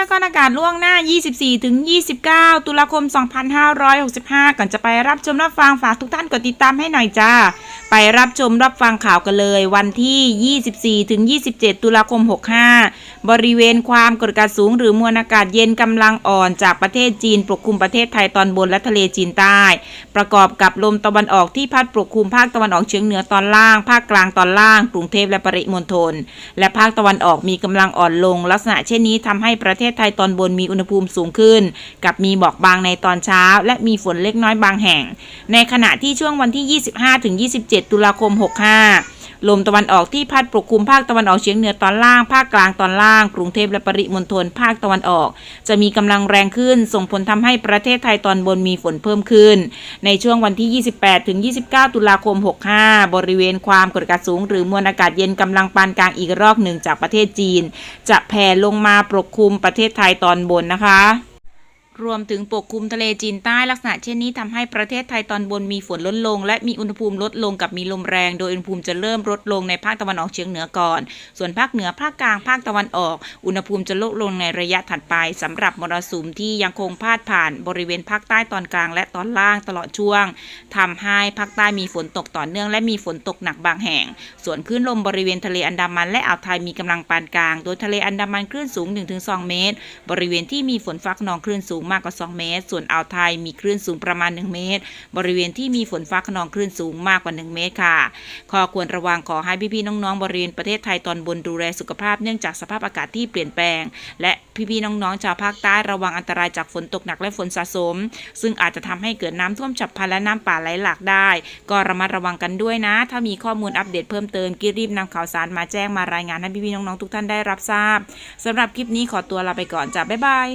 ยากรณ์อากาศล่วงหน้า 24 ถึง 29 ตุลาคม 2565 ก่อนจะไปรับชมรับฟังฝากทุกท่านกดติดตามให้หน่อยจ้าไปรับชมรับฟังข่าวกันเลย วันที่ 24 ถึง 27 ตุลาคม 65 บริเวณความกดอากาศสูงหรือมวลอากาศเย็นกำลังอ่อนจากประเทศจีนปกคลุมประเทศไทยตอนบนและทะเลจีนใต้ ประกอบกับลมตะวันออกที่พัดปกคลุมภาคตะวันออกเฉียงเหนือตอนล่าง ภาคกลางตอนล่าง กรุงเทพและปริมณฑลและภาคตะวันออกมีกำลังอ่อนลง ลักษณะเช่นนี้ทำให้ประเทศไทยตอนบนมีอุณหภูมิสูงขึ้น กับมีหมอกบางในตอนเช้า และมีฝนเล็กน้อยบางแห่ง ในขณะที่ช่วงวันที่ 25ถึง27 ตุลาคม 65 ลมตะวันออกที่พัดปกคลุมภาคตะวันออกเฉียงเหนือตอนล่าง ภาคกลางตอนล่าง กรุงเทพและปริมณฑลภาคตะวันออก จะมีกำลังแรงขึ้น ส่งผลทำให้ประเทศไทยตอนบนมีฝนเพิ่มขึ้น ในช่วงวันที่ 28 ถึง 29 ตุลาคม 65 บริเวณความกดอากาศสูง หรือมวลอากาศเย็นกำลังปานกลางอีกรอบหนึ่งจากประเทศจีน จะแผ่ลงมาปกคลุมประเทศไทยตอนบนนะคะ รวมถึงปกคลุมทะเลจีนใต้ลักษณะเช่นนี้ทำให้ประเทศไทยตอนบนมีฝนลดลง และมีอุณหภูมิลดลงกับมีลมแรง โดยอุณหภูมิจะเริ่มลดลงในภาคตะวันออกเฉียงเหนือก่อน ส่วนภาคเหนือภาคกลางภาคตะวันออก อุณหภูมิจะลดลงในระยะถัดไปสำหรับมรสุมที่ยังคงพาดผ่านบริเวณภาคใต้ตอนกลางและตอนล่างตลอดช่วงทำให้ภาคใต้มีฝนตกต่อเนื่อง และมีฝนตกหนักบางแห่ง ส่วนคลื่นลมบริเวณทะเลอันดามันและอ่าวไทยมีกำลังปานกลาง โดยทะเลอันดามันคลื่นสูง 1-2 เมตร บริเวณที่มีฝนฟ้าขนองคลื่นสูงมากกว่า 2 เมตร ส่วนอ่าวไทยมีคลื่นสูงประมาณ 1 เมตร บริเวณที่มีฝนฟ้าขนองคลื่นสูงมากกว่า 1 เมตรค่ะข้อควรระวังขอให้พี่ๆน้องๆ บริเวณประเทศไทยตอนบนดูแลสุขภาพเนื่องจากสภาพอากาศที่เปลี่ยนแปลง และพี่ๆน้องๆชาวภาคใต้ระวังอันตรายจากฝนตกหนักและฝนสะสม ซึ่งอาจจะทำให้เกิดน้ำท่วมฉับพลันและน้ำป่าไหลหลากได้ ก็ระมัดระวังกันด้วยนะ ถ้ามีข้อมูลอัปเดตเพิ่มเติมกิรีบนำข่าวสารมาแจ้งมารายงานให้พี่ๆน้องๆทุกท่านได้รับทราบสำหรับคลิปนี้ขอตัวลาไปก่อนจ้ะบ๊ายบาย